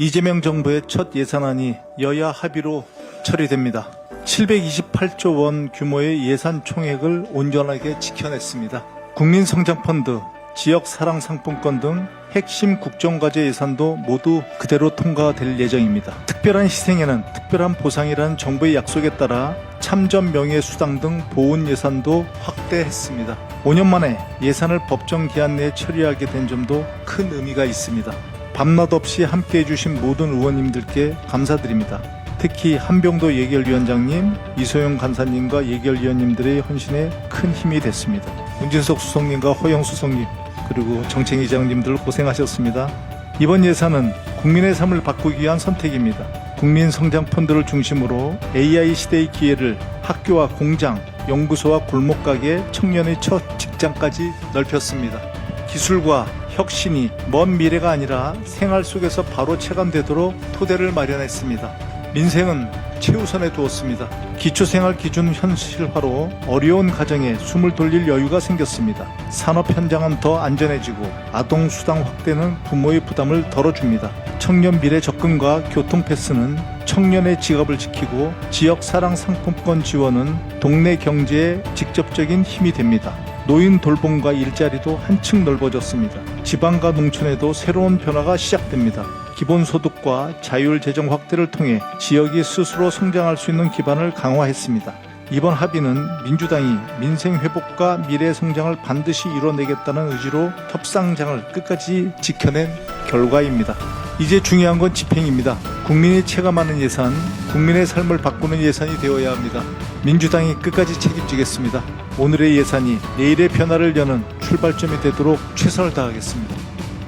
이재명 정부의 첫 예산안이 여야 합의로 처리됩니다. 728조 원 규모의 예산 총액을 온전하게 지켜냈습니다. 국민성장펀드, 지역사랑상품권 등 핵심 국정과제 예산도 모두 그대로 통과될 예정입니다. 특별한 희생에는 특별한 보상이라는 정부의 약속에 따라 참전 명예수당 등 보훈 예산도 확대했습니다. 5년 만에 예산을 법정 기한 내에 처리하게 된 점도 큰 의미가 있습니다. 밤낮 없이 함께 해 주신 모든 의원님들께 감사드립니다. 특히 한병도 예결위원장님, 이소영 간사님과 예결위원님들의 헌신에 큰 힘이 됐습니다. 문진석 수석님과 허영 수석님, 그리고 정책위장님들 고생하셨습니다. 이번 예산은 국민의 삶을 바꾸기 위한 선택입니다. 국민 성장 펀드를 중심으로 AI 시대의 기회를 학교와 공장, 연구소와 골목가게 청년의 첫 직장까지 넓혔습니다. 기술과 혁신이 먼 미래가 아니라 생활 속에서 바로 체감되도록 토대를 마련했습니다. 민생은 최우선에 두었습니다. 기초생활 기준 현실화로 어려운 가정에 숨을 돌릴 여유가 생겼습니다. 산업 현장은 더 안전해지고 아동 수당 확대는 부모의 부담을 덜어줍니다. 청년 미래 접근과 교통 패스는 청년의 지갑을 지키고 지역 사랑 상품권 지원은 동네 경제에 직접적인 힘이 됩니다. 노인 돌봄과 일자리도 한층 넓어졌습니다. 지방과 농촌에도 새로운 변화가 시작됩니다. 기본소득과 자율 재정 확대를 통해 지역이 스스로 성장할 수 있는 기반을 강화했습니다. 이번 합의는 민주당이 민생 회복과 미래 성장을 반드시 이뤄내겠다는 의지로 협상장을 끝까지 지켜낸 결과입니다. 이제 중요한 건 집행입니다. 국민이 체감하는 예산, 국민의 삶을 바꾸는 예산이 되어야 합니다. 민주당이 끝까지 책임지겠습니다. 오늘의 예산이 내일의 변화를 여는 출발점이 되도록 최선을 다하겠습니다.